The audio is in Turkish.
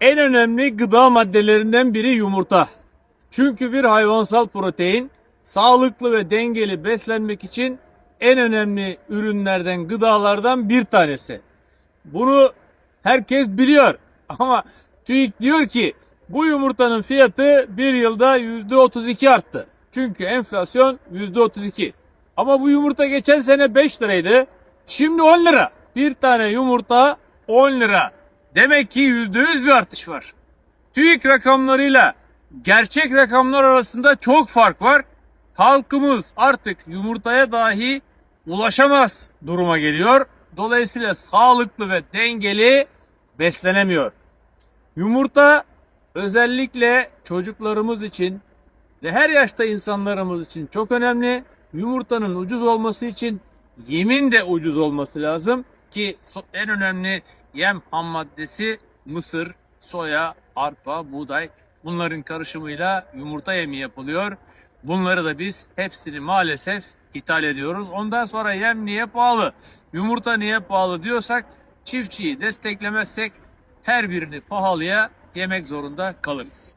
En önemli gıda maddelerinden biri yumurta. Çünkü bir hayvansal protein sağlıklı ve dengeli beslenmek için en önemli ürünlerden, gıdalardan bir tanesi. Bunu herkes biliyor ama TÜİK diyor ki bu yumurtanın fiyatı bir yılda yüzde 32 arttı. Çünkü enflasyon yüzde 32. Ama bu yumurta geçen sene 5 liraydı. Şimdi 10 lira. Bir tane yumurta 10 lira. Demek ki yüzde yüz bir artış var. TÜİK rakamlarıyla gerçek rakamlar arasında çok fark var. Halkımız artık yumurtaya dahi ulaşamaz duruma geliyor. Dolayısıyla sağlıklı ve dengeli beslenemiyor. Yumurta özellikle çocuklarımız için ve her yaşta insanlarımız için çok önemli. Yumurtanın ucuz olması için yemin de ucuz olması lazım ki en önemli yem ham maddesi mısır, soya, arpa, buğday. Bunların karışımıyla yumurta yemi yapılıyor. Bunları da biz hepsini maalesef ithal ediyoruz. Ondan sonra yem niye pahalı? Yumurta niye pahalı diyorsak çiftçiyi desteklemezsek her birini pahalıya yemek zorunda kalırız.